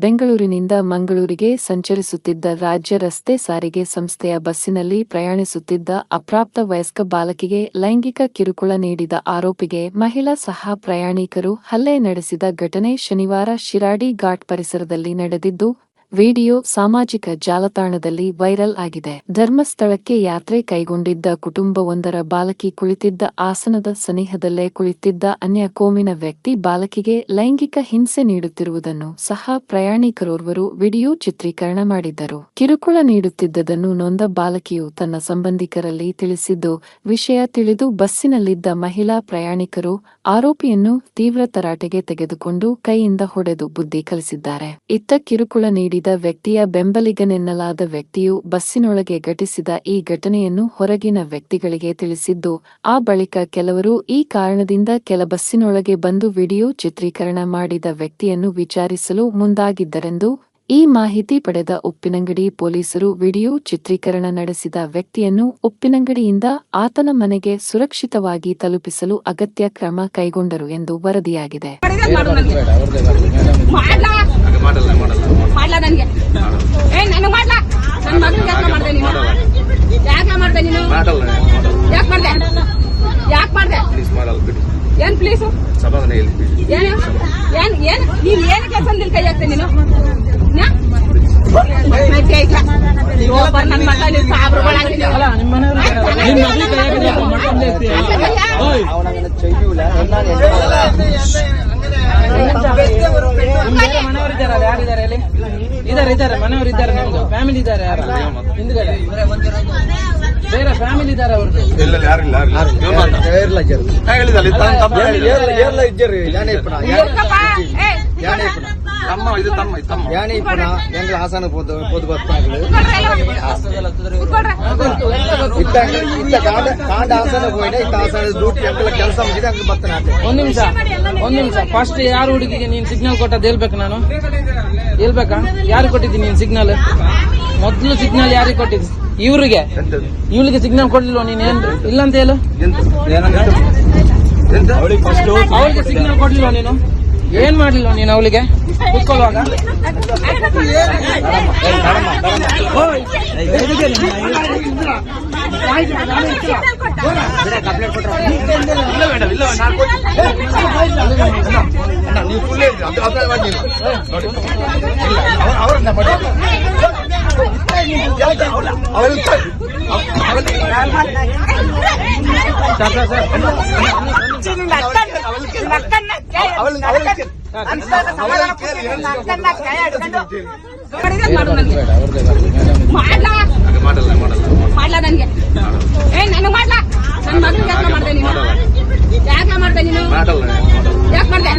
ಬೆಂಗಳೂರಿನಿಂದ ಮಂಗಳೂರಿಗೆ ಸಂಚರಿಸುತ್ತಿದ್ದ ರಾಜ್ಯ ರಸ್ತೆ ಸಾರಿಗೆ ಸಂಸ್ಥೆಯ ಬಸ್ಸಿನಲ್ಲಿ ಪ್ರಯಾಣಿಸುತ್ತಿದ್ದ ಅಪ್ರಾಪ್ತ ವಯಸ್ಕ ಬಾಲಕಿಗೆ ಲೈಂಗಿಕ ಕಿರುಕುಳ ನೀಡಿದ ಆರೋಪಿಗೆ ಮಹಿಳಾ ಸಹ ಪ್ರಯಾಣಿಕರು ಹಲ್ಲೆ ನಡೆಸಿದ ಘಟನೆ ಶನಿವಾರ ಶಿರಾಡಿ ಘಾಟ್ ಪರಿಸರದಲ್ಲಿ ನಡೆದಿದ್ದು ವಿಡಿಯೋ ಸಾಮಾಜಿಕ ಜಾಲತಾಣದಲ್ಲಿ ವೈರಲ್ ಆಗಿದೆ. ಧರ್ಮಸ್ಥಳಕ್ಕೆ ಯಾತ್ರೆ ಕೈಗೊಂಡಿದ್ದ ಕುಟುಂಬವೊಂದರ ಬಾಲಕಿ ಕುಳಿತಿದ್ದ ಆಸನದ ಸನಿಹದಲ್ಲೇ ಕುಳಿತಿದ್ದ ಅನ್ಯ ಕೋಮಿನ ವ್ಯಕ್ತಿ ಬಾಲಕಿಗೆ ಲೈಂಗಿಕ ಹಿಂಸೆ ನೀಡುತ್ತಿರುವುದನ್ನು ಸಹ ಪ್ರಯಾಣಿಕರೋರ್ವರು ವಿಡಿಯೋ ಚಿತ್ರೀಕರಣ ಮಾಡಿದ್ದರು. ಕಿರುಕುಳ ನೀಡುತ್ತಿದ್ದದನ್ನು ನೊಂದ ಬಾಲಕಿಯು ತನ್ನ ಸಂಬಂಧಿಕರಲ್ಲಿ ತಿಳಿಸಿದ್ದು, ವಿಷಯ ತಿಳಿದು ಬಸ್ಸಿನಲ್ಲಿದ್ದ ಮಹಿಳಾ ಪ್ರಯಾಣಿಕರು ಆರೋಪಿಯನ್ನು ತೀವ್ರ ತರಾಟೆಗೆ ತೆಗೆದುಕೊಂಡು ಕೈಯಿಂದ ಹೊಡೆದು ಬುದ್ಧಿ ಕಲಿಸಿದ್ದಾರೆ. ಇತ್ತ ಕಿರುಕುಳ ನೀಡಿದ ವ್ಯಕ್ತಿಯ ಬೆಂಬಲಿಗನೆನ್ನಲಾದ ವ್ಯಕ್ತಿಯು ಬಸ್ಸಿನೊಳಗೆ ಘಟಿಸಿದ ಈ ಘಟನೆಯನ್ನು ಹೊರಗಿನ ವ್ಯಕ್ತಿಗಳಿಗೆ ತಿಳಿಸಿದ್ದು, ಆ ಬಳಿಕ ಕೆಲವರು ಈ ಕಾರಣದಿಂದ ಕೆಲ ಬಸ್ಸಿನೊಳಗೆ ಬಂದು ವಿಡಿಯೋ ಚಿತ್ರೀಕರಣ ಮಾಡಿದ ವ್ಯಕ್ತಿಯನ್ನು ವಿಚಾರಿಸಲು ಮುಂದಾಗಿದ್ದರೆಂದು ಈ ಮಾಹಿತಿ ಪಡೆದ ಉಪ್ಪಿನಂಗಡಿ ಪೊಲೀಸರು ವಿಡಿಯೋ ಚಿತ್ರೀಕರಣ ನಡೆಸಿದ ವ್ಯಕ್ತಿಯನ್ನು ಉಪ್ಪಿನಂಗಡಿಯಿಂದ ಆತನ ಮನೆಗೆ ಸುರಕ್ಷಿತವಾಗಿ ತಲುಪಿಸಲು ಅಗತ್ಯ ಕ್ರಮ ಕೈಗೊಂಡರು ಎಂದು ವರದಿಯಾಗಿದೆ ಮಾಡ್ಲಾ ಹಂಗೆ ಮಾಡಲ್ಲ ಮಾಡಲ್ಲ ಮಾಡ್ಲಾ ನನ್ಗೆ ಏ ನನಗೆ ಮಾಡ್ಲಾ ನನ್ನ ಮಗನಿಗೆ ಯಾಕೆ ಮಾಡ್ದೆ ನೀನು ಯಾಕೆ ಮಾಡ್ದೆ ನೀನು ಮಾಡಲ್ಲ ಯಾಕೆ ಮಾಡ್ದೆ ಯಾಕೆ ಮಾಡ್ದೆ ಪ್ಲೀಸ್ ಮಾಡಲ್ಲ ಬಿಡಿ ಏನ್ ಪ್ಲೀಸು ಸಮಾಧಾನ ಹೇಳಿ ಬಿಡಿ ಏನು ಏನ್ ಏನ್ ನೀನ್ ಏನ್ ಕೆಲಸ ನಿಲ್ ಕೈ ಹಾಕ್ತೀನಿ ನೀನು? ನನ್ ನೀನ್ ಸಾಬ್ರುಗಳಾಗಿ ನೀವು. ಮನೆಯವರಿದ್ದಾರಲ್ಲ ಯಾರಿದ್ದಾರೆ ಇಲ್ಲಿ ಇದಾರೆ. ಇದಾರೆ. ಮನೆಯವರು ಇದ್ದಾರೆ ನಿಮ್ದು. ಫ್ಯಾಮಿಲಿ ಇದ್ದಾರೆ ಯಾರು? ಹಿಂದ್ಗಡೆ. ಬೇರೆ ಫ್ಯಾಮಿಲಿ ಇದ್ದಾರೆ ಅವ್ರದ್ದು. ಇಲ್ಲ ಯಾರಿಲ್ಲ ಯಾರಿಲ್ಲ. ನಾ ಹೇಳಿದಲ್ಲ ಇದು ತಮ್ಮ ಇದು ತಮ್ಮ. ಇದು ತಮ್ಮ ಯಾನಿ ಇಪ್ಪನ ಎಂಗ್ಲ ಹಾಸನ ಪೋದು ಪೋದು ಬತ್ತಾಗ್ಲು ಕೂತ್ಕೊಳ್ರೆ. ಇತ್ತ ಇತ್ತ ಕಾಂಡ ಕಾಂಡ ಹಾಸನ ಹೋಯ್ನ ಇತ್ತ ಹಾಸನ ಡ್ಯೂಟಿ ಎಂಗ್ಲ ಕೆಲಸ ಮುಗಿದ ಒಂದು ನಿಮಿಷ ಒಂದ್ ನಿಮಿಷ. ಫಸ್ಟ್ ಯಾರು ಹುಡುಗಿಗೆ ನೀನ್ ಸಿಗ್ನಲ್ ಕೊಟ್ಟದ್ದು ಹೇಳ್ಬೇಕು ನಾನು? ಹೇಳ್ಬೇಕಾ? ಯಾರು ಕೊಟ್ಟಿದ್ದೀನಿ ನೀನ್ ಸಿಗ್ನಲ್ ಮೊದ್ಲು ಸಿಗ್ನಲ್ ಯಾರಿಗೆ ಕೊಟ್ಟಿದ್ದು? ಇವ್ರಿಗೆ? ಇವ್ಳಿಗೆ ಇವಳಿಗೆ ಸಿಗ್ನಲ್ ಕೊಡ್ಲಿಲ್ವ ನೀನ್? ಏನ್? ಇಲ್ಲ ಅಂತ ಹೇಳು ಅವಳಿಗೆ ಸಿಗ್ನಲ್ ಕೊಡ್ಲಿಲ್ವ ನೀನು? ಏನ್ ಮಾಡ್ಲಿಲ್ಲ ನೀನು ಅವಳಿಗೆ? ಕುತ್ಕೊಳ್ಳುವಾಗ? ಓಯ್, ಎದುರಿಗೆ ನೀನು? ಇಲ್ಲ ಇಲ್ಲ ನಾನು ಕೊಡ್ತೀನಿ. ಅಣ್ಣ ನೀವು. ಫುಲ್ ಅವ್ರನ್ನ ಮಾಡ್ಲಾ? ಮಾಡ್ಲಾ ನನ್ಗೆ ಏ ನನಗೆ ಮಾಡ್ಲಾ ನನ್ನ ಮಗನಿಗೆ ಯಾಕೆ ಮಾಡ್ದೆ ನೀನು ಯಾಕೆ ಮಾಡ್ದೆ ನೀನು ಮಾಡಲ್ಲ ಯಾಕೆ ಮಾಡ್ದೆ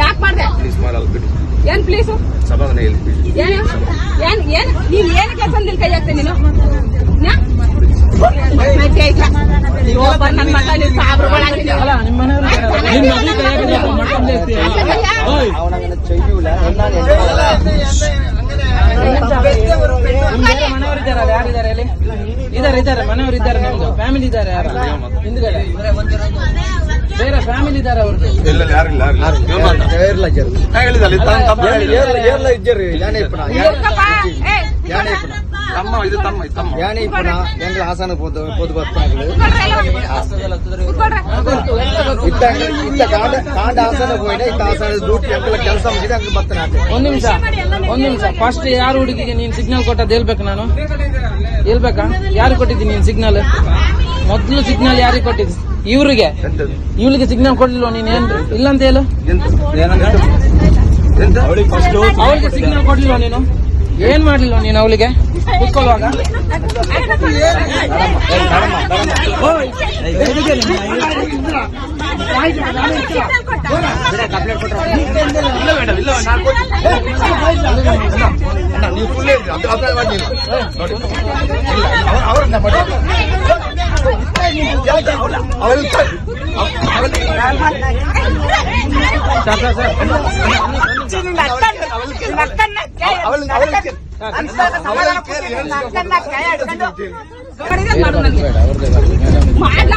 ಯಾಕೆ ಮಾಡ್ದೆ ಪ್ಲೀಸ್ ಮಾಡಲ್ಲ ಬಿಡಿ ಏನ್ ಪ್ಲೀಸು ಸಮಾಧಾನ ಹೇಳಿ ಬಿಡಿ ಏನು ಏನ್ ಏನ್ ನೀನ್ ಏನ್ ಕೆಲಸ ನಿಲ್ ಕೈ ಹಾಕ್ತೆ ನೀನು ನ್ಯಾ? ಮತ್ತೆ ಆಯ್ತಾ? ಒಬ್ಬ ನನ್ ಮಗ ನೀನ್ ಸಾಬ್ರುಗಳಾಗಿ ನೀವು. ಅಲ್ಲ ನಿಮ್ಮ ಮನೆಯವರು ಇದ್ದಾರಲ್ಲ, ನಿನ್ನ ಮದುವೆ ಕೈ ಹಾಕಿದ್ರೆ ಮಾಡ್ಕೊಂಡೇ ಇರ್ತೀಯ. ಓಯ್, ಅವನಂಗನ ಚೆಯ್ಯೂಲ ಎನ್ನಾನೆ ನಿಮ್ ಬೇರೆ ಮನೆಯವರು ಇದ್ದಾರಲ್ಲ ಯಾರಿದ್ದಾರೆ ಅಲ್ಲಿ? ಇದ್ದಾರೆ ಇದ್ದಾರೆ ಮನೆಯವರು ಇದ್ದಾರೆ ನಿಮ್ದು ಫ್ಯಾಮಿಲಿ ಇದ್ದಾರೆ ಯಾರು? ಹಿಂದ್ಗಡೆ. ಬೇರೆ ಫ್ಯಾಮಿಲಿ ಇದ್ದಾರೆ ಅವ್ರದ್ದು ಇಲ್ಲ ಯಾರು ಇಲ್ಲ ಏರ್ಲ ಜರು ನಾ ಹೇಳಿದಲ್ಲ ಇದು ತಮ್ಮ ತಮ್ಮ ಹೇಳಿದ. ಏರ್ಲ ಏರ್ಲ ಇಜ್ಜರು ಯಾನಿ ಇಪ್ಪನ ಹುಡ್ಕಪ್ಪ, ಏ, ಯಾನಿ ಇಪ್ಪನ ತಮ್ಮ ಇದು ತಮ್ಮ ಇದು ತಮ್ಮ. ಯಾನಿ ಇಪ್ಪನ ಎಂಗ್ಲ ಹಾಸನ ಪೋದು ಪೋದು ಬತ್ತಾಗ್ಲು ಕೂತ್ಕೊಳ್ರೆ. ಇತ್ತ ಇತ್ತ ಕಾಂಡ ಕಾಂಡ ಹಾಸನ ಹೋಯ್ನ ಇತ್ತ ಹಾಸನ ಡ್ಯೂಟಿ ಎಂಗ್ಲ ಕೆಲಸ ಮುಗಿದ ಒಂದ್ ನಿಮಿಷ ಒಂದ್ ನಿಮಿಷ. ಫಸ್ಟ್ ಯಾರು ಹುಡುಗಿಗೆ ನೀನ್ ಸಿಗ್ನಲ್ ಕೊಟ್ಟದ್ದು ಹೇಳ್ಬೇಕು ನಾನು? ಹೇಳ್ಬೇಕಾ? ಯಾರು ಕೊಟ್ಟಿದ್ದೀನಿ ನೀನ್ ಸಿಗ್ನಲ್ ಮೊದ್ಲು ಸಿಗ್ನಲ್ ಯಾರಿಗೆ ಕೊಟ್ಟಿದ್ದು? ಇವ್ರಿಗೆ? ಇವ್ಳಿಗೆ ಸಿಗ್ನಲ್ ಕೊಡ್ಲಿಲ್ವ ನೀನ್? ಏನ್ ಇಲ್ಲ ಅಂತ ಹೇಳು ಅವಳಿಗೆ ಸಿಗ್ನಲ್ ಕೊಡ್ಲಿಲ್ವ? ನೀನು? ಏನ್ ಮಾಡ್ಲಿಲ್ವ ನೀನು ಅವಳಿಗೆ? ಕುತ್ಕೊಳ್ಳುವಾಗ? ಮಾಡಲ್ಲ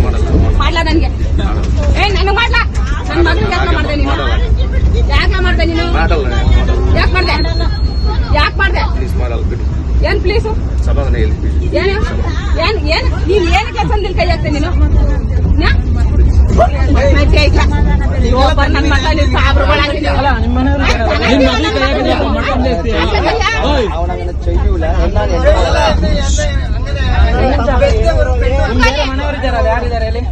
ಮಾಡಲ್ಲ ಮಾಡ್ಲಾ ನನ್ಗೆ ಏ ನನಗೆ ಮಾಡ್ಲಾ ನನ್ನ ಮಗನಿಗೆ ಯಾಕೆ ಮಾಡ್ದೆ ನೀನು ಯಾಕೆ ಮಾಡ್ದೆ ನೀನು ಮನೆಯವರಿದ್ದಾರಲ್ಲ ನಿಮ್ಮ ಅಲ್ಲಿ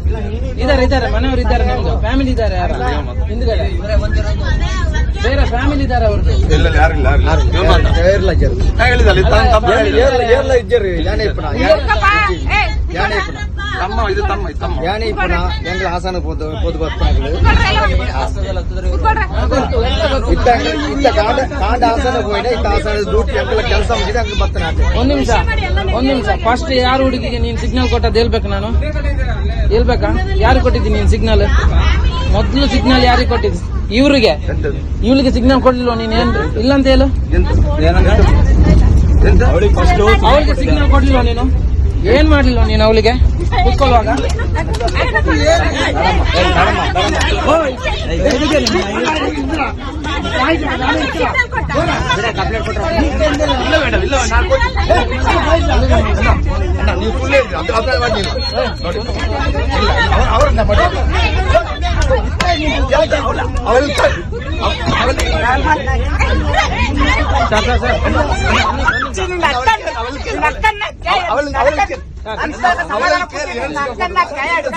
ಇದ್ದಾರೆ ಇದ್ದಾರೆ ಮನೆಯವರು ಇದ್ದಾರೆ ನಿಮ್ದು. ಫ್ಯಾಮಿಲಿ ಇದ್ದಾರೆ ಯಾರು? ಹಿಂದ್ಗಡೆ. ಬೇರೆ ಫ್ಯಾಮಿಲಿ ಇದ್ದಾರೆ ಅವ್ರದ್ದು ಇಲ್ಲ ಇಲ್ಲ, ನಾ ಹೇಳಿದಲ್ಲ ಇದು ತಮ್ಮ ತಮ್ಮ ತಮ್ಮ ಇದು ತಮ್ಮ ಇದು ತಮ್ಮ. ಯಾನೇ ಇಪ್ಪನ ಎಂಗ್ಲ ಹಾಸನ ಪೋದು ಪೋದು ಬರ್ತನಾಗ್ಲು ಇತ್ತ ಇತ್ತ ಕಾಂಡ ಕಾಂಡ ಹಾಸನ ಹೋಯ್ನ ಇತ್ತ ಹಾಸನ ಡ್ಯೂಟಿ ಎಂಗ್ಲ ಕೆಲಸ ಮುಗಿದ ಒಂದ್ ನಿಮಿಷ ಒಂದ್ ನಿಮಿಷ. ಫಸ್ಟ್ ಯಾರು ಹುಡುಗಿಗೆ ನೀನ್ ಸಿಗ್ನಲ್ ಕೊಟ್ಟದ್ ಹೇಳ್ಬೇಕು ನಾನು? ಹೇಳ್ಬೇಕಾ? ಯಾರು ಕೊಟ್ಟಿದ್ದೀನಿ ನೀನ್ ಸಿಗ್ನಲ್ ಮೊದ್ಲು ಸಿಗ್ನಲ್ ಯಾರಿಗೆ ಕೊಟ್ಟಿದ್ದು? ಇವ್ರಿಗೆ? ಇವ್ಳಿಗೆ ಸಿಗ್ನಲ್ ಕೊಡ್ಲಿಲ್ವ ನೀನ್? ಏನ್ ಇಲ್ಲ ಅಂತ ಹೇಳು ಅವಳಿಗೆ ಸಿಗ್ನಲ್ ಕೊಡ್ಲಿಲ್ವ ನೀನು? ಏನ್ ಮಾಡ್ಲಿಲ್ವ ನೀನು ಅವಳಿಗೆ? ಕುತ್ಕೊಳ್ಳುವಾಗ? ಅವ್ರನ್ನ അവൾക്ക് അവൾക്ക് സമാധാനം